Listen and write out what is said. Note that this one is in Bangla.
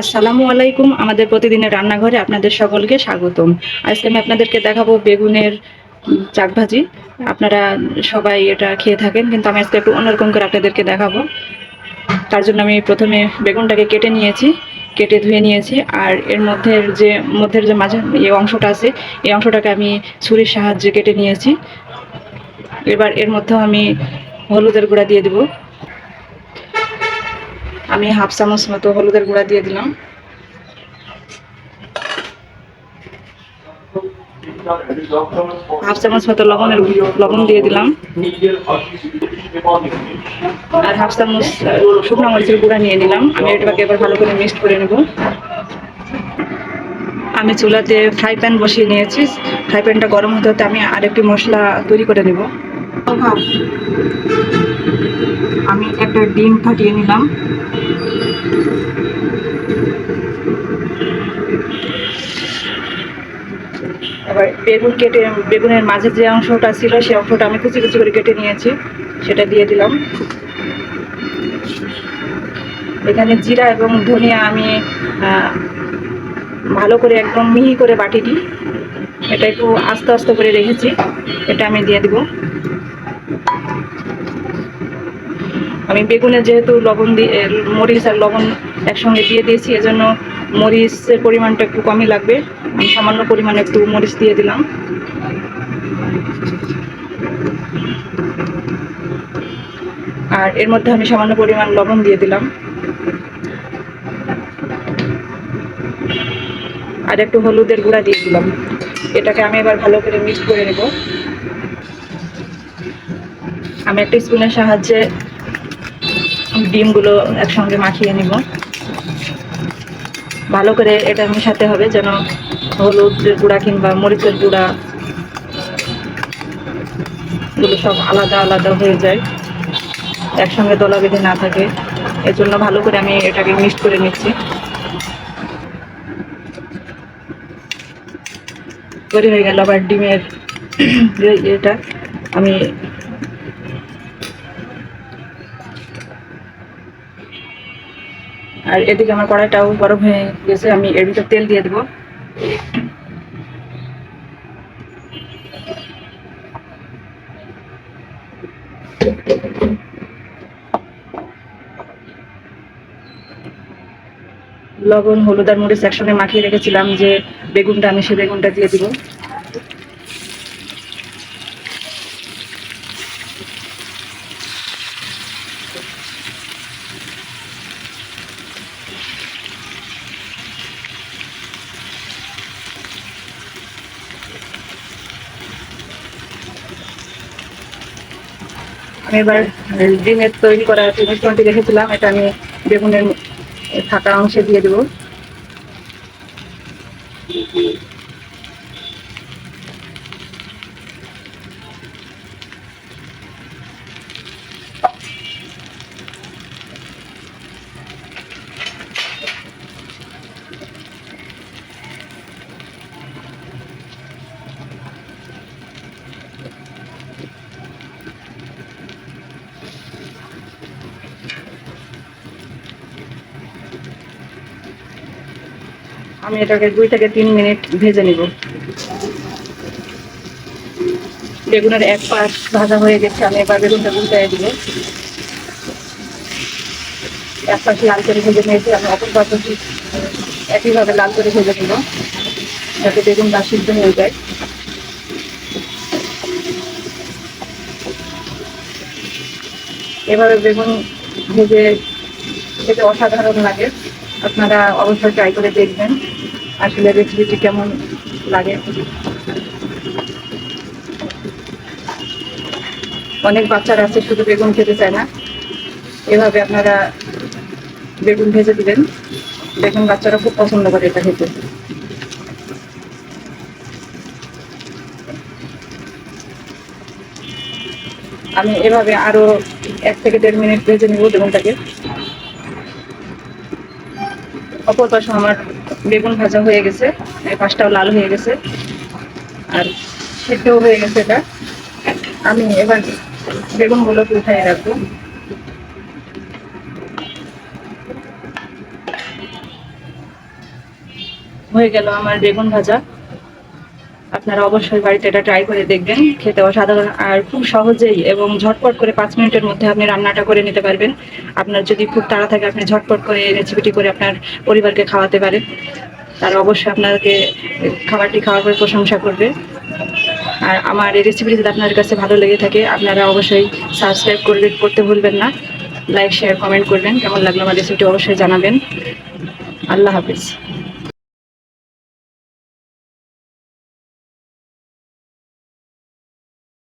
আসসালামু আলাইকুম। আমাদের প্রতিদিনের রান্নাঘরে আপনাদের সকলকে স্বাগতম। আজকে আমি আপনাদেরকে দেখাবো বেগুনের চাক ভাজি আপনারা সবাই এটা খেয়ে থাকেন, কিন্তু আমি আজকে একটু অন্যরকম করে আপনাদেরকে দেখাবো। তার জন্য আমি প্রথমে বেগুনটাকে কেটে নিয়েছি, কেটে ধুয়ে নিয়েছি। আর এর মধ্যে যে, মধ্যের যে মাঝে এই অংশটা আছে, এই অংশটাকে আমি ছুরির সাহায্যে কেটে নিয়েছি। এবার এর মধ্যেও আমি হলুদের গুঁড়া দিয়ে দেবো। আমি হাফ চামচ মতো হলুদের গুঁড়া দিয়ে দিলাম। হাফ চামচ মতো লবণের লবণ দিয়ে দিলাম। আর হাফ চামচ শুকনো মরিচের গুঁড়া নিয়ে নিলাম। আমি এটাকে এবার ভালো করে মিক্সড করে নেব। আমি চুলাতে ফ্রাই প্যান বসিয়ে নিয়েছি। ফ্রাই প্যানটা গরম হতে হতে আমি আরেকটি মশলা তৈরি করে নেব। আমি একটা ডিম ফাটিয়ে নিলাম। এবার বেগুন কেটে, বেগুনের মাঝে যে অংশটা ছিল সেই অংশটা আমি কুচি কুচি করে কেটে নিয়েছি, সেটা দিয়ে দিলাম। এখানে জিরা এবং ধনিয়া আমি ভালো করে একদম মিহি করে বাটিটি, এটা একটু আস্তে আস্তে করে রেখেছি, এটা আমি দিয়ে দিব। আমি বেগুনে যেহেতু লবণ দিয়ে মরিচ আর লবণ একসঙ্গে দিয়ে দিয়েছি, এজন্য মরিচের পরিমাণটা একটু কমই লাগবে। আমি সামান্য পরিমাণে একটু মরিচ দিয়ে দিলাম। আর এর মধ্যে আমি সামান্য পরিমাণ লবণ দিয়ে দিলাম। আর একটু হলুদের গুঁড়া দিয়ে দিলাম। এটাকে আমি এবার ভালো করে মিক্স করে নেব। আমি একটা স্পুনের সাহায্যে ডিমগুলো একসঙ্গে মাখিয়ে নিব। ভালো করে এটা মেশাতে হবে যেন হলুদের গুঁড়া কিংবা মরিচের গুঁড়া এগুলো সব আলাদা আলাদা হয়ে যায়, একসঙ্গে দলা বেঁধে না থাকে। এর জন্য ভালো করে আমি এটাকে মিক্সড করে নিচ্ছি। তৈরি হয়ে গেল আবার ডিমের এটা। আমি আর এদিকে আমার কড়াইটাও গরম হয়ে গেছে, আমি এর ভিতর তেল দিয়ে দেবো। লবণ, হলুদ আর মরিচ একসঙ্গে মাখিয়ে রেখেছিলাম যে বেগুনটা আমি সে বেগুনটা দিয়ে দিব। আমি এবার ডিমের তৈরি করা মিশ্রণটি রেখেছিলাম এটা আমি বেগুনের থাকা অংশে দিয়ে দেবো। আমি এটাকে দুই থেকে তিন মিনিট ভেজে নিব। বেগুনের এক পাশ ভাজা হয়ে গেছে, আমি এবার বেগুনটা উল্টাই দিব। এক পাশ লাল করে ভেজে নিয়েছি, আমি অপর পাশে একইভাবে লাল করে ভেজে নিব, যাতে বেগুন বেগুনটা সিদ্ধ হয়ে যায়। এভাবে বেগুন ভেজে খেতে অসাধারণ লাগে, আপনারা অবশ্যই ট্রাই করে দেখবেন। আসলে রেসিপিটি কেমন লাগে? অনেক বাচ্চারা আছে, শুধু বেগুন খেতে চায় না। এভাবে আপনারা বেগুন ভেজে দিবেন। বেগুন বাচ্চারা খুব পছন্দ করে এটা খেতে। আমি এভাবে আরও এক থেকে দেড় মিনিট ভেজে নিব বেগুনটাকে। অপর পাশে আমার বেগুন ভাজা হয়ে গেছে, এই পাশটাও লাল হয়ে গেছে। আর সেদ্ধও হয়ে গেছে এটা। আমি এবার বেগুনগুলোকে উঠাই রাখব। হয়ে গেল আমার বেগুন ভাজা। আপনারা অবশ্যই বাড়িতে এটা ট্রাই করে দেখবেন, খেতে অসাধারণ আর খুব সহজেই এবং ঝটপট করে পাঁচ মিনিটের মধ্যে আপনি রান্নাটা করে নিতে পারবেন। আপনার যদি খুব তাড়া থাকে, আপনি ঝটপট করে রেসিপিটি করে আপনার পরিবারকে খাওয়াতে পারেন। তারা অবশ্যই আপনাকে খাবারটি খাওয়ার পরে প্রশংসা করবে। আর আমার এই রেসিপিটি যদি আপনাদের কাছে ভালো লেগে থাকে, আপনারা অবশ্যই সাবস্ক্রাইব করবে, করতে ভুলবেন না। লাইক শেয়ার কমেন্ট করবেন। কেমন লাগল আমার রেসিপিটি অবশ্যই জানাবেন। আল্লাহ হাফিজ।